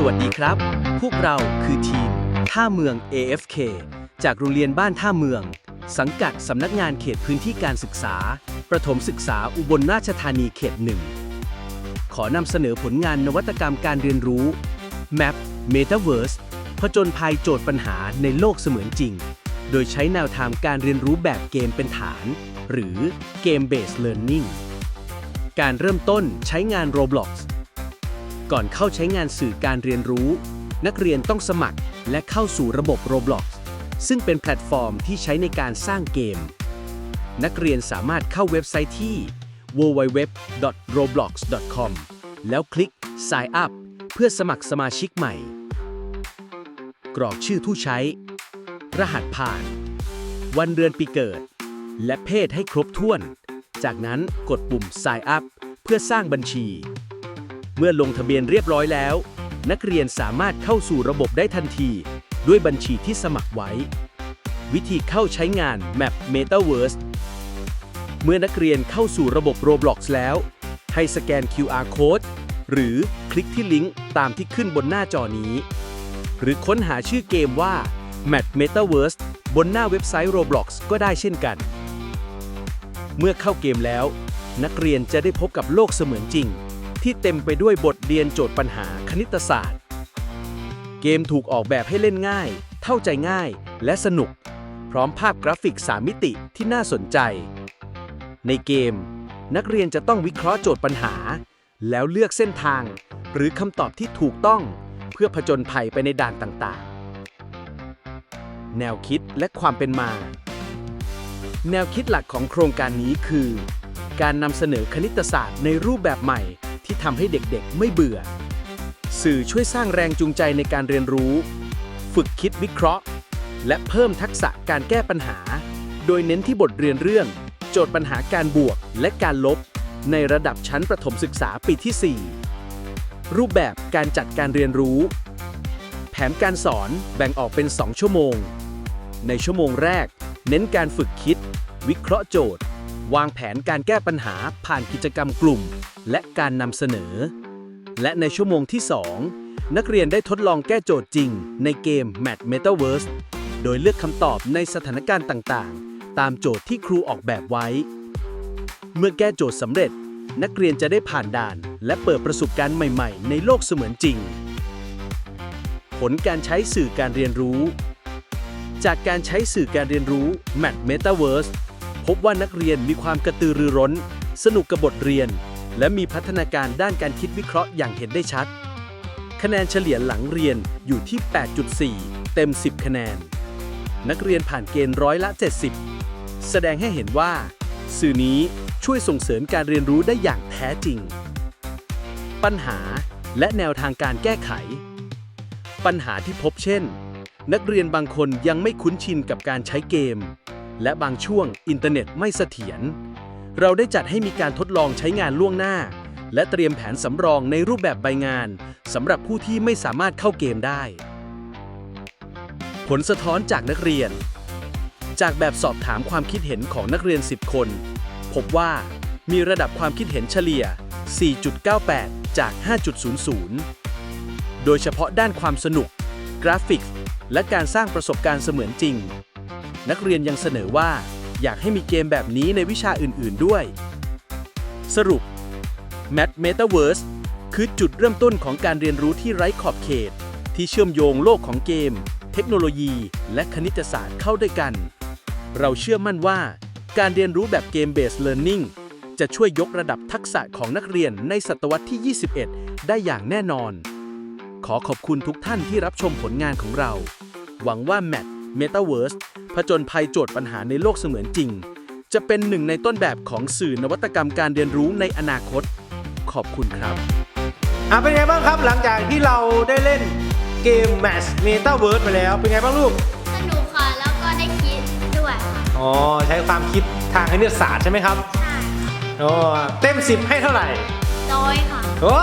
สวัสดีครับ พวกเราคือทีม ท่าเมือง AFK จากโรงเรียนบ้านท่าเมือง สังกัดสำนักงานเขตพื้นที่การศึกษา ประถมศึกษาอุบลราชธานีเขตหนึ่ง ขอนำเสนอผลงานนวัตกรรมการเรียนรู้ Map Metaverse ผจญภัยโจทย์ปัญหาในโลกเสมือนจริง โดยใช้แนวทางการเรียนรู้แบบเกมเป็นฐาน หรือ Game Based Learning การเริ่มต้นใช้งาน Roblox ก่อนเข้าใช้งานสื่อการเรียนรู้ นักเรียนต้องสมัครและเข้าสู่ระบบ Roblox ซึ่งเป็นแพลตฟอร์มที่ใช้ในการสร้างเกม นักเรียนสามารถเข้าเว็บไซต์ที่ www.roblox.com แล้วคลิก Sign up เพื่อสมัครสมาชิกใหม่ กรอกชื่อผู้ใช้ รหัสผ่าน วันเดือนปีเกิด และเพศให้ครบถ้วน จากนั้นกดปุ่ม Sign up เพื่อสร้างบัญชี เมื่อลงทะเบียนเรียบร้อยแล้ว นักเรียนสามารถเข้าสู่ระบบได้ทันที ด้วยบัญชีที่สมัครไว้ วิธีเข้าใช้งาน Map Metaverse เมื่อนักเรียนเข้าสู่ระบบ Roblox แล้ว ให้สแกน QR Code หรือคลิกที่ลิงก์ตามที่ขึ้นบนหน้าจอนี้ หรือค้นหาชื่อเกมว่า Map Metaverse บนหน้าเว็บไซต์ Roblox ก็ได้เช่นกัน เมื่อเข้าเกมแล้ว นักเรียนจะได้พบกับโลกเสมือนจริง ที่เต็มไปด้วยบทเรียนโจทย์ปัญหาคณิตศาสตร์ เกมถูกออกแบบให้เล่นง่าย เข้าใจง่ายและสนุก พร้อมภาพกราฟิก3มิติที่น่าสนใจ ในเกม นักเรียนจะต้องวิเคราะห์โจทย์ปัญหา แล้วเลือกเส้นทาง หรือคำตอบที่ถูกต้อง เพื่อผจญภัยไปในด่านต่างๆ แนวคิดและความเป็นมา แนวคิดหลักของโครงการนี้คือ การนำเสนอคณิตศาสตร์ในรูปแบบใหม่ ที่ทำให้เด็กๆ ไม่เบื่อ สื่อช่วยสร้างแรงจูงใจในการเรียนรู้ ฝึกคิดวิเคราะห์ และเพิ่มทักษะการแก้ปัญหา โดยเน้นที่บทเรียนเรื่อง โจทย์ปัญหาการบวกและการลบ ในระดับชั้นประถมศึกษาปีที่ 4 รูปแบบการจัดการเรียนรู้ แผนการสอนแบ่งออกเป็น 2 ชั่วโมง ในชั่วโมงแรก เน้นการฝึกคิด วิเคราะห์โจทย์ วางแผนการแก้ปัญหาผ่านกิจกรรมกลุ่ม และการนำเสนอ และในชั่วโมงที่ 2 นักเรียนได้ทดลองแก้โจทย์จริง ในเกม Map Metaverse โดยเลือกคำตอบในสถานการณ์ต่างๆ ตามโจทย์ที่ครูออกแบบไว้ เมื่อแก้โจทย์สำเร็จ นักเรียนจะได้ผ่านด่าน และเปิดประสบการณ์ใหม่ๆ ในโลกเสมือนจริง ผลการใช้สื่อการเรียนรู้ จากการใช้สื่อการเรียนรู้ Map Metaverse พบว่านักเรียนมีความกระตือรือร้น สนุกกับบทเรียน และมีพัฒนาการด้านการคิดวิเคราะห์อย่างเห็นได้ชัด คะแนนเฉลี่ยหลังเรียนอยู่ที่ 8.4 เต็ม 10 คะแนน นักเรียนผ่านเกณฑ์ร้อยละ 70 แสดงให้เห็นว่า สื่อนี้ช่วยส่งเสริมการเรียนรู้ได้อย่างแท้จริง ปัญหาและแนวทางการแก้ไข ปัญหาที่พบเช่น นักเรียนบางคนยังไม่คุ้นชินกับการใช้เกม และบางช่วงอินเทอร์เน็ตไม่เสถียร เราได้จัดให้มีการทดลองใช้งานล่วงหน้า และเตรียมแผนสำรองในรูปแบบใบงานสำหรับผู้ที่ไม่สามารถเข้าเกมได้ ผลสะท้อนจากนักเรียน จากแบบสอบถามความคิดเห็นของนักเรียน 10 คน พบว่ามีระดับความคิดเห็นเฉลี่ย 4.98 จาก 5.00 โดยเฉพาะด้านความสนุก กราฟิก และการสร้างประสบการณ์เสมือนจริง นักเรียนยังเสนอว่า อยากให้มีเกมแบบนี้ในวิชาอื่น ๆ ด้วย สรุป Mat Metaverse คือจุดเริ่มต้นของการเรียนรู้ที่ไร้ขอบเขต ที่เชื่อมโยงโลกของเกม เทคโนโลยี และคณิตศาสตร์เข้าด้วยกัน เราเชื่อมั่นว่า การเรียนรู้แบบเกม Based Learning จะช่วยยกระดับทักษะของนักเรียนในศตวรรษที่ 21 ได้อย่างแน่นอน ขอขอบคุณทุกท่านที่รับชมผลงานของเรา หวังว่า Mat Metaverse ผจญภัยโจทย์ปัญหาในโลกเสมือนจริง จะเป็นหนึ่งในต้นแบบของสื่อนวัตกรรมการเรียนรู้ในอนาคต ขอบคุณครับอะเป็นไงบ้างครับหลังจากที่เราได้เล่นเกม Match Metaverse ไปแล้วเป็นไงบ้างลูก สนุกค่ะ แล้วก็ได้คิดด้วยค่ะอ๋อ ใช้ความคิดทางคณิตศาสตร์ใช่ไหมครับใช่อ๋อเต็ม 10 ให้เท่าไหร่ร้อยค่ะ โอ้